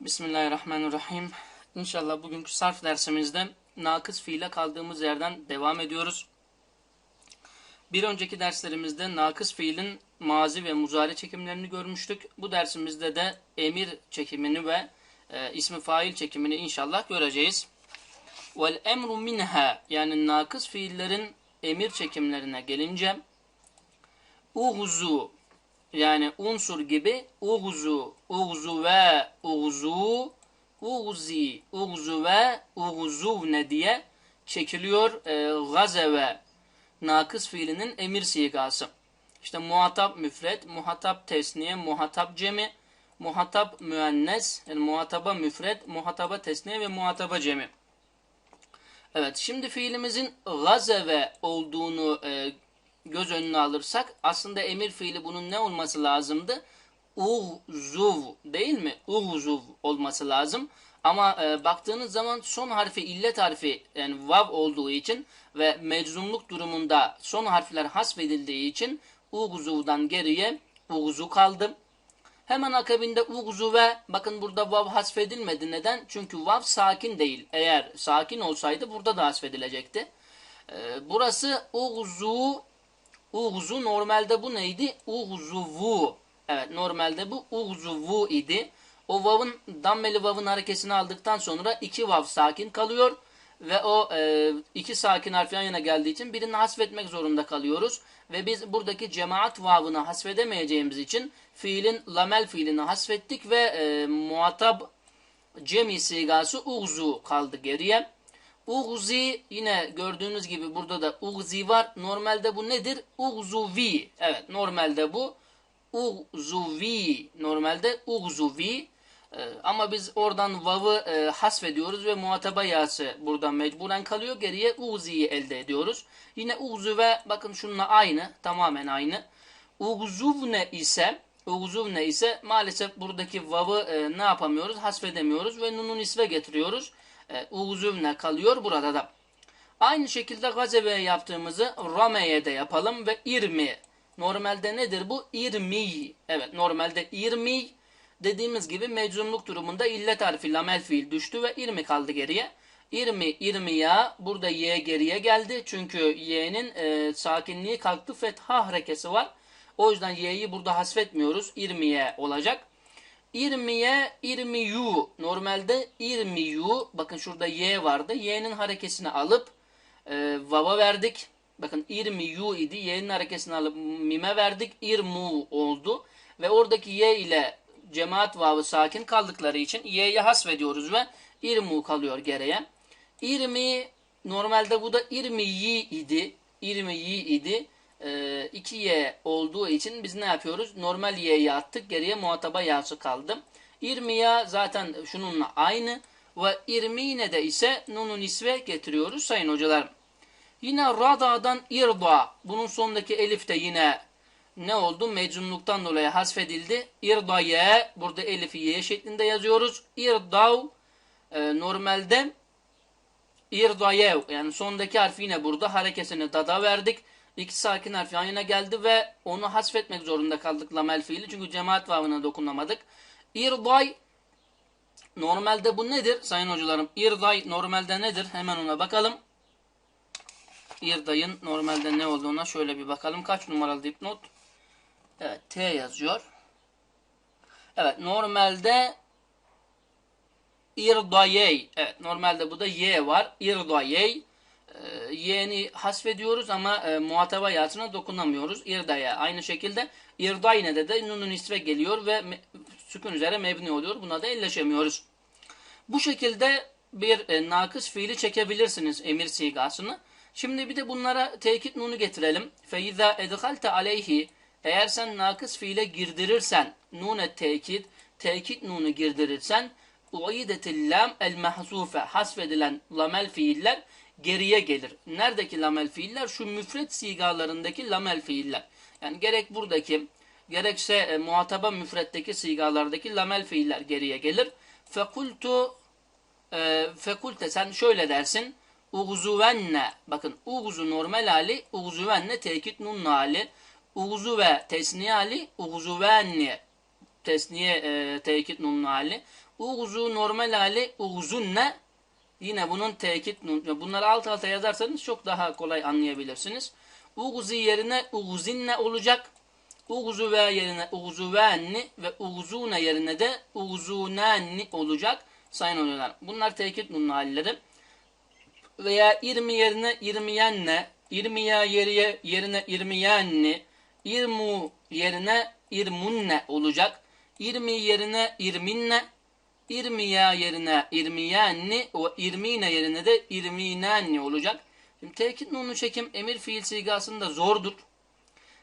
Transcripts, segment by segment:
Bismillahirrahmanirrahim. İnşallah bugünkü sarf dersimizde nakıs fiile kaldığımız yerden devam ediyoruz. Bir önceki derslerimizde nakıs fiilin mazi ve muzari çekimlerini görmüştük. Bu dersimizde de emir çekimini ve e, ismi fail çekimini inşallah göreceğiz. Vel emru minha yani nakıs fiillerin emir çekimlerine gelince uğzu yani unsur gibi uğzu, uğzu ve uğzu, uğzi, uğzu ve uğzuvne diye çekiliyor e, gazeve nakıs fiilinin emir sigası. İşte muhatap müfret, muhatap tesniye, muhatap cemi, muhatap müennes, yani muhataba müfret, muhataba tesniye ve muhataba cemi. Evet, şimdi fiilimizin gazeve olduğunu e, göz önüne alırsak aslında emir fiili bunun ne olması lazımdı? Uğzuv değil mi? Uğzuv olması lazım. Ama e, baktığınız zaman son harfi illet harfi yani vav olduğu için ve meczumluk durumunda son harfler hasfedildiği için uğzuvdan geriye uğzu kaldı. Hemen akabinde uğzu ve bakın burada vav hasfedilmedi. Neden? Çünkü vav sakin değil. Eğer sakin olsaydı burada da hasfedilecekti. E, burası uğzu Uğzu normalde bu neydi? Uğzuvu. Evet normalde bu uğzuvu idi. O vav'ın dammeli vav'ın harekesini aldıktan sonra iki vav sakin kalıyor. Ve o e, iki sakin harf yan yana geldiği için birini hasfetmek zorunda kalıyoruz. Ve biz buradaki cemaat vav'ını hasfedemeyeceğimiz için fiilin lamel fiilini hasfettik ve e, muhatap cemi sigası uğzu kaldı geriye. Uğzi yine gördüğünüz gibi burada da uğzi var. Normalde bu nedir? Uğzuvi. Evet normalde bu uğzuvi. Normalde uğzuvi. Ee, ama biz oradan vav'ı e, hasfediyoruz ve muhataba yası buradan mecburen kalıyor. Geriye uğziyi elde ediyoruz. Yine uğzuve bakın şununla aynı. Tamamen aynı. Uğzuvne ise uğzuvne ise maalesef buradaki vav'ı e, ne yapamıyoruz? Hasfedemiyoruz ve nunun isve getiriyoruz e, uzuvne kalıyor burada da. Aynı şekilde gazeve yaptığımızı rameye de yapalım ve irmi. Normalde nedir bu? İrmi. Evet normalde irmi dediğimiz gibi meczumluk durumunda illet harfi lamel fiil düştü ve irmi kaldı geriye. İrmi, irmiya burada y geriye geldi. Çünkü y'nin e, sakinliği kalktı. Fetha harekesi var. O yüzden y'yi burada hasfetmiyoruz. İrmiye olacak. İrmiye, irmiyu. Normalde irmiyu. Bakın şurada y vardı. Y'nin harekesini alıp e, vava verdik. Bakın irmiyu idi. Y'nin harekesini alıp mime verdik. İrmu oldu. Ve oradaki y ile cemaat vavı sakin kaldıkları için y'yi hasvediyoruz ve irmu kalıyor geriye. İrmi normalde bu da irmiyi idi. İrmiyi idi e, 2y olduğu için biz ne yapıyoruz? Normal y'yi attık. Geriye muhataba yası kaldı. İrmiya zaten şununla aynı. Ve irmine de ise nunun isve getiriyoruz sayın hocalar. Yine rada'dan irda. Bunun sonundaki elif de yine ne oldu? Mecnunluktan dolayı hasfedildi. İrdaye. Burada elifi y şeklinde yazıyoruz. İrdav. E, normalde irdayev. Yani sondaki harfi yine burada harekesini dada verdik. İki sakin harf yan yana geldi ve onu hasfetmek zorunda kaldık lamel fiili. Çünkü cemaat vavına dokunamadık. İrday normalde bu nedir sayın hocalarım? İrday normalde nedir? Hemen ona bakalım. İrday'ın normalde ne olduğuna şöyle bir bakalım. Kaç numaralı dipnot? Evet T yazıyor. Evet normalde irdayey. Evet normalde bu da Y var. İrdayey e, y'ni hasfediyoruz ama e, muhataba yatına dokunamıyoruz. İrda'ya. Aynı şekilde irdayne de de nunun isve geliyor ve me, sükun üzere mebni oluyor. Buna da elleşemiyoruz. Bu şekilde bir e, nakıs fiili çekebilirsiniz emir sigasını. Şimdi bir de bunlara tekit nunu getirelim. Feiza edhalte aleyhi eğer sen nakıs fiile girdirirsen nune tekit tekit nunu girdirirsen uidetil lam el mahzufe hasfedilen lamel fiiller geriye gelir. Neredeki lamel fiiller? Şu müfret sigalarındaki lamel fiiller. Yani gerek buradaki gerekse e, muhataba müfretteki sigalardaki lamel fiiller geriye gelir. Fekultu e, fekulte sen şöyle dersin. Uğzuvenne bakın uğzu normal hali uğzuvenne tekit nun hali uğzu ve tesniye hali uğzuvenni tesniye e, tekit nunlu hali. Uğzu normal hali uğzunne yine bunun tekit nun. Bunları alt alta yazarsanız çok daha kolay anlayabilirsiniz. Uğzi yerine uğzinne olacak. Uğzu ve yerine uğzu ve uğzune yerine de uğzunenni olacak. Sayın hocalar. Bunlar tekit nunlu halleri. Veya irmi yerine irmiyenne, irmiya yeriye, yerine irmiyenni, irmu yerine irmunne olacak. İrmi yerine irminne, irmiya yerine irmiyenni ve irmine yerine de irminenni olacak. Şimdi tekit nunu çekim emir fiil sigasında zordur.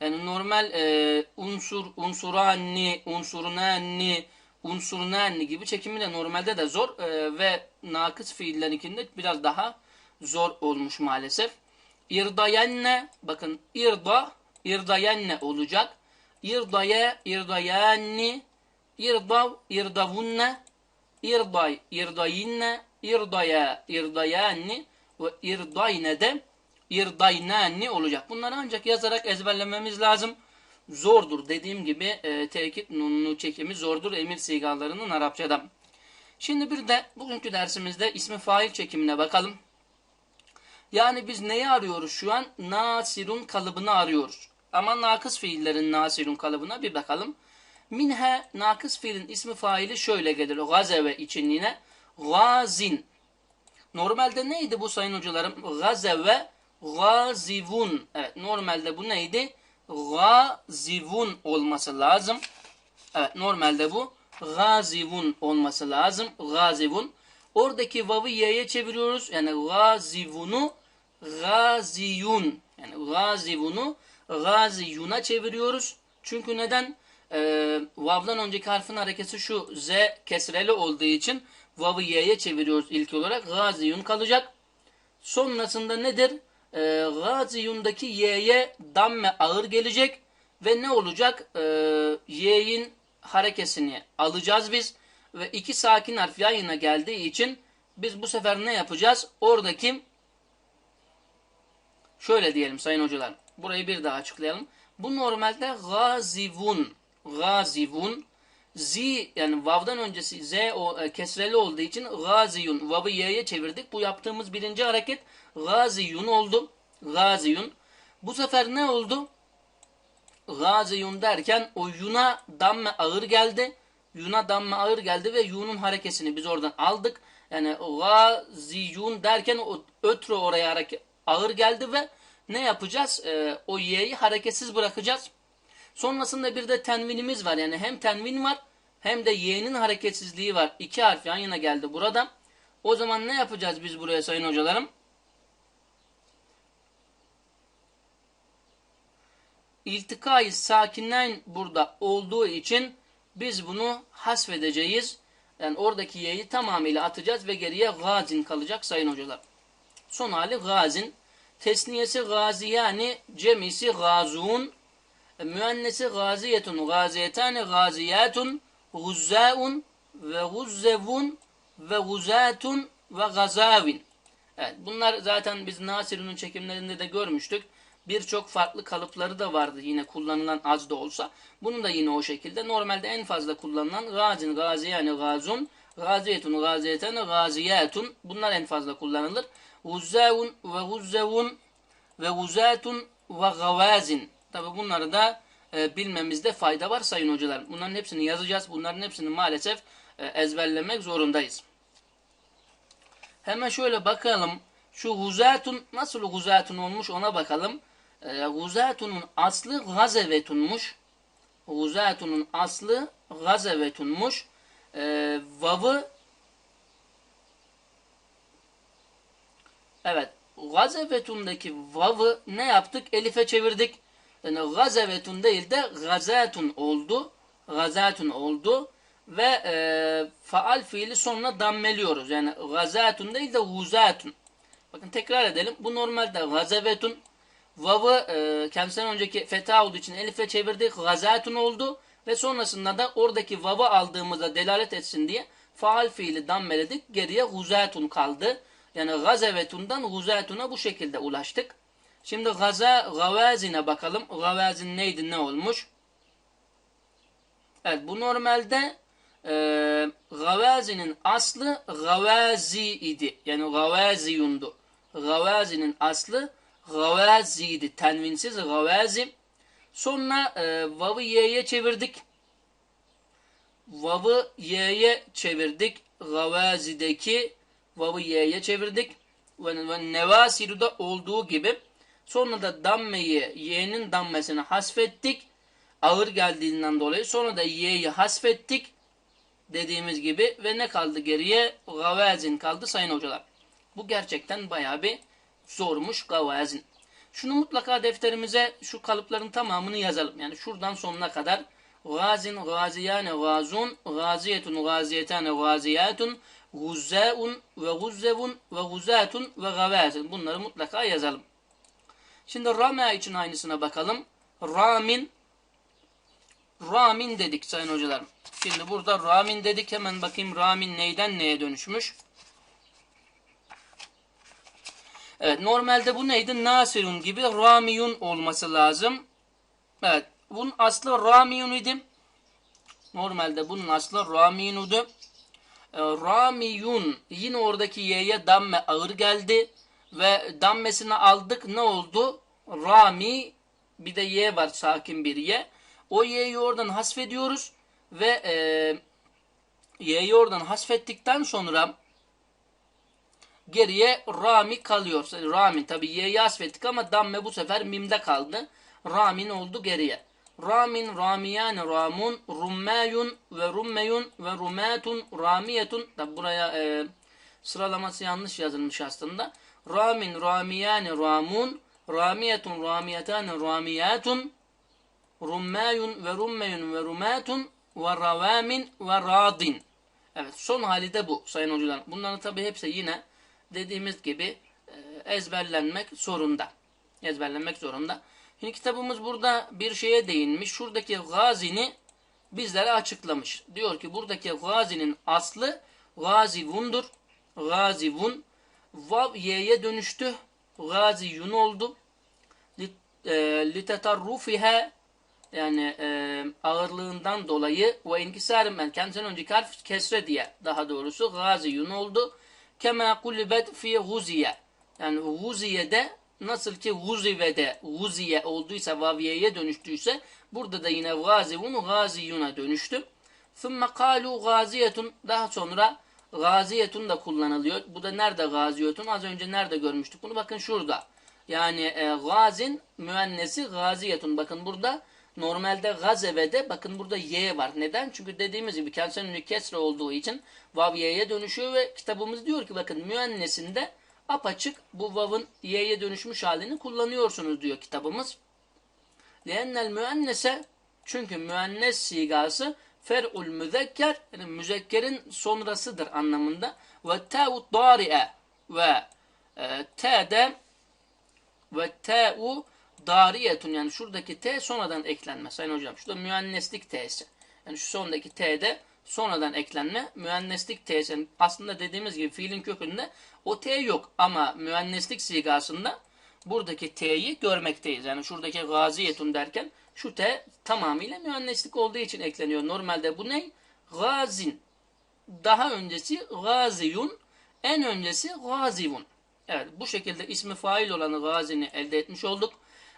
Yani normal e, unsur, unsuranni, unsurunanni, unsurunanni gibi çekimi de normalde de zor e, ve nakıs fiillerinkinde biraz daha zor olmuş maalesef. İrdayenne, bakın irda, irdayenne olacak. İrdaya, irdayanni, irdav, irdavunne, irday, irdayinne, irdaya, irdayanni ve irdayne de irdaynani olacak. Bunları ancak yazarak ezberlememiz lazım. Zordur. Dediğim gibi e, tekit nunlu çekimi zordur emir sigalarının Arapçada. Şimdi bir de bugünkü dersimizde ismi fail çekimine bakalım. Yani biz neyi arıyoruz şu an? Nasirun kalıbını arıyoruz. Ama nakıs fiillerin nasirun kalıbına bir bakalım. Minhe nakıs fiilin ismi faili şöyle gelir. Gazeve için yine gazin. Normalde neydi bu sayın hocalarım? Gazeve gazivun. Evet normalde bu neydi? Gazivun olması lazım. Evet normalde bu gazivun olması lazım. Gazivun. Oradaki vav'ı y'ye çeviriyoruz. Yani gazivunu gaziyun. Yani gazivunu gaziyuna çeviriyoruz. Çünkü neden? Ee, vav'dan önceki harfin hareketi şu z kesreli olduğu için vav'ı y'ye çeviriyoruz ilk olarak. Gaziyun kalacak. Sonrasında nedir? Ee, gaziyundaki y'ye damme ağır gelecek ve ne olacak? Ee, y'in harekesini alacağız biz ve iki sakin harf yayına geldiği için biz bu sefer ne yapacağız? Oradaki şöyle diyelim sayın hocalar. Burayı bir daha açıklayalım. Bu normalde gazivun. Gazivun. Zi yani vav'dan öncesi z o e, kesreli olduğu için gaziyun. Vav'ı y'ye çevirdik. Bu yaptığımız birinci hareket gaziyun oldu. Gaziyun. Bu sefer ne oldu? Gaziyun derken o yuna damme ağır geldi. Yuna damme ağır geldi ve yunun harekesini biz oradan aldık. Yani gaziyun derken o ötro oraya hareket ağır geldi ve ne yapacağız? Ee, o y'yi hareketsiz bırakacağız. Sonrasında bir de tenvinimiz var. Yani hem tenvin var hem de y'nin hareketsizliği var. İki harf yan yana geldi burada. O zaman ne yapacağız biz buraya sayın hocalarım? İltikayı sakinden burada olduğu için biz bunu hasfedeceğiz. Yani oradaki y'yi tamamıyla atacağız ve geriye gazin kalacak sayın hocalar. Son hali gazin. Tesniyesi gaziyani, cemisi gazun, müennesi gaziyetun, gaziyetani gaziyatun, guzzaun ve guzzevun ve guzatun ve gazavin. Evet, bunlar zaten biz Nasir'in çekimlerinde de görmüştük. Birçok farklı kalıpları da vardı yine kullanılan az da olsa. Bunun da yine o şekilde. Normalde en fazla kullanılan gazin, gaziyani, gazun, gaziyetun, gaziyeten, gaziyatun. Bunlar en fazla kullanılır. Guzzavun ve guzzevun ve guzatun ve gavazin. Tabi bunları da e, bilmemizde fayda var sayın hocalar. Bunların hepsini yazacağız. Bunların hepsini maalesef e, ezberlemek zorundayız. Hemen şöyle bakalım. Şu guzatun nasıl guzatun olmuş ona bakalım. E, guzatunun aslı gazevetunmuş. Guzatunun aslı gazevetunmuş. E, vavı Evet. Gazevetundaki vav'ı ne yaptık? Elif'e çevirdik. Yani gazevetun değil de gazatun oldu. Gazatun oldu. Ve e, faal fiili sonra dammeliyoruz. Yani gazatun değil de guzatun. Bakın tekrar edelim. Bu normalde gazevetun. Vav'ı e, kendisinden önceki feta olduğu için elif'e çevirdik. Gazatun oldu. Ve sonrasında da oradaki vav'ı aldığımızda delalet etsin diye faal fiili dammeledik. Geriye guzatun kaldı. Yani gazevetundan guzatuna bu şekilde ulaştık. Şimdi gaza gavazine bakalım. Gavazin neydi ne olmuş? Evet bu normalde e, gavazinin aslı gavazi idi. Yani gavaziyundu. Gavazinin aslı gavaziydi. Tenvinsiz gavazi. Sonra e, vav'ı y'ye çevirdik. Vav'ı y'ye çevirdik. Gavazideki vav'ı y'ye çevirdik. Ve, ve nevasiruda olduğu gibi. Sonra da dammeyi y'nin dammesini hasfettik. Ağır geldiğinden dolayı. Sonra da y'yi hasfettik. Dediğimiz gibi. Ve ne kaldı geriye? Gavazin kaldı sayın hocalar. Bu gerçekten bayağı bir zormuş gavazin. Şunu mutlaka defterimize şu kalıpların tamamını yazalım. Yani şuradan sonuna kadar gazin, gaziyane, gazun, gaziyetun, gaziyetane, gaziyatun, guzzaun ve guzzevun ve guzzatun ve gavazin. Bunları mutlaka yazalım. Şimdi rame için aynısına bakalım. Ramin Ramin dedik sayın hocalarım. Şimdi burada Ramin dedik. Hemen bakayım Ramin neyden neye dönüşmüş. Evet normalde bu neydi? Nasirun gibi Ramiyun olması lazım. Evet bunun aslı Ramiyun idi. Normalde bunun aslı Ramiyun'du. E, Ramiyun yine oradaki y'ye damme ağır geldi. Ve dammesini aldık ne oldu? Rami bir de y var sakin bir y. O y'yi oradan hasfediyoruz. Ve e, y'yi oradan hasfettikten sonra geriye Rami kalıyor. Ramin tabi y'yi hasfettik ama damme bu sefer mimde kaldı. Ramin oldu geriye. Ramin, Ramiyan, Ramun, Rummayun ve Rummeyun ve Rumatun, Ramiyetun. Tabi buraya e, sıralaması yanlış yazılmış aslında. Ramin, Ramiyan, Ramun, Ramiyetun, Ramiyatan, Ramiyatun, Rummayun ve Rummeyun ve Rumatun ve Ravamin ve Radin. Evet son hali de bu sayın hocalar. Bunların tabi hepsi yine dediğimiz gibi e, ezberlenmek zorunda. Ezberlenmek zorunda. Şimdi kitabımız burada bir şeye değinmiş. Şuradaki gazini bizlere açıklamış. Diyor ki buradaki gazinin aslı gazivundur. Gazivun. Vav y'ye dönüştü. Gaziyun oldu. Litetarrufiha yani e, ağırlığından dolayı ve inkisarım ben kendisinden önceki harf kesre diye daha doğrusu gaziyun oldu. Kema kulibet fi guziye. Yani guziye'de nasıl ki guzive'de guziye olduysa vaviyeye dönüştüyse burada da yine gazivun gaziyuna dönüştü. Thumma kalu gaziyetun daha sonra gaziyetun da kullanılıyor. Bu da nerede gaziyetun? Az önce nerede görmüştük bunu? Bakın şurada. Yani e, gazin müennesi gaziyetun. Bakın burada Normalde gazevede bakın burada y var. Neden? Çünkü dediğimiz gibi ünlü kesre olduğu için vav y'ye dönüşüyor ve kitabımız diyor ki bakın müennesinde apaçık bu vav'ın y'ye dönüşmüş halini kullanıyorsunuz diyor kitabımız. Lennel müennese çünkü müennes sigası fer'ul müzekker yani müzekkerin sonrasıdır anlamında ve ta'u dari'e ve e, ta'de ve ta'u dariyetun yani şuradaki t sonradan eklenme sayın hocam. Şurada müenneslik t'si. Yani şu sondaki t'de sonradan eklenme müenneslik t'si. aslında dediğimiz gibi fiilin kökünde o t yok ama müenneslik sigasında buradaki t'yi görmekteyiz. Yani şuradaki gaziyetun derken şu t tamamıyla müenneslik olduğu için ekleniyor. Normalde bu ne? Gazin. Daha öncesi gaziyun. En öncesi gazivun. Evet bu şekilde ismi fail olan gazini elde etmiş olduk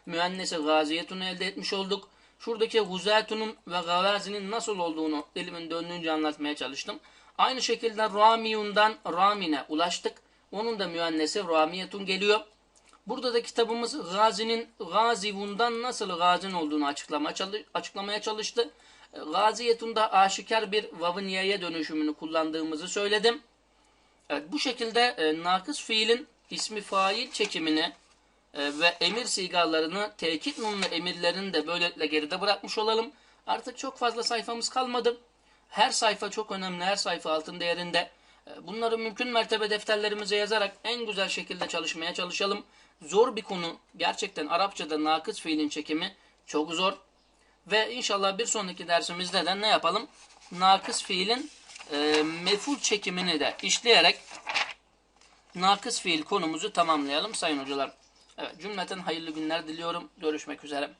müennese gaziyetunu elde etmiş olduk. Şuradaki guzatunun ve gavazinin nasıl olduğunu elimin döndüğünce anlatmaya çalıştım. Aynı şekilde ramiyundan ramine ulaştık. Onun da müennesi ramiyetun geliyor. Burada da kitabımız gazinin gazivundan nasıl gazin olduğunu açıklama, açıklamaya çalıştı. Gaziyetunda aşikar bir vavın y'ye dönüşümünü kullandığımızı söyledim. Evet, bu şekilde e, nakıs fiilin ismi fail çekimini e, ve emir sigalarını, tekit nunlu emirlerini de böylelikle geride bırakmış olalım. Artık çok fazla sayfamız kalmadı. Her sayfa çok önemli, her sayfa altın değerinde. E, bunları mümkün mertebe defterlerimize yazarak en güzel şekilde çalışmaya çalışalım. Zor bir konu. Gerçekten Arapçada nakıs fiilin çekimi çok zor. Ve inşallah bir sonraki dersimizde de ne yapalım? Nakıs fiilin e, meful çekimini de işleyerek nakıs fiil konumuzu tamamlayalım sayın hocalar. Evet cümleten hayırlı günler diliyorum. Görüşmek üzere.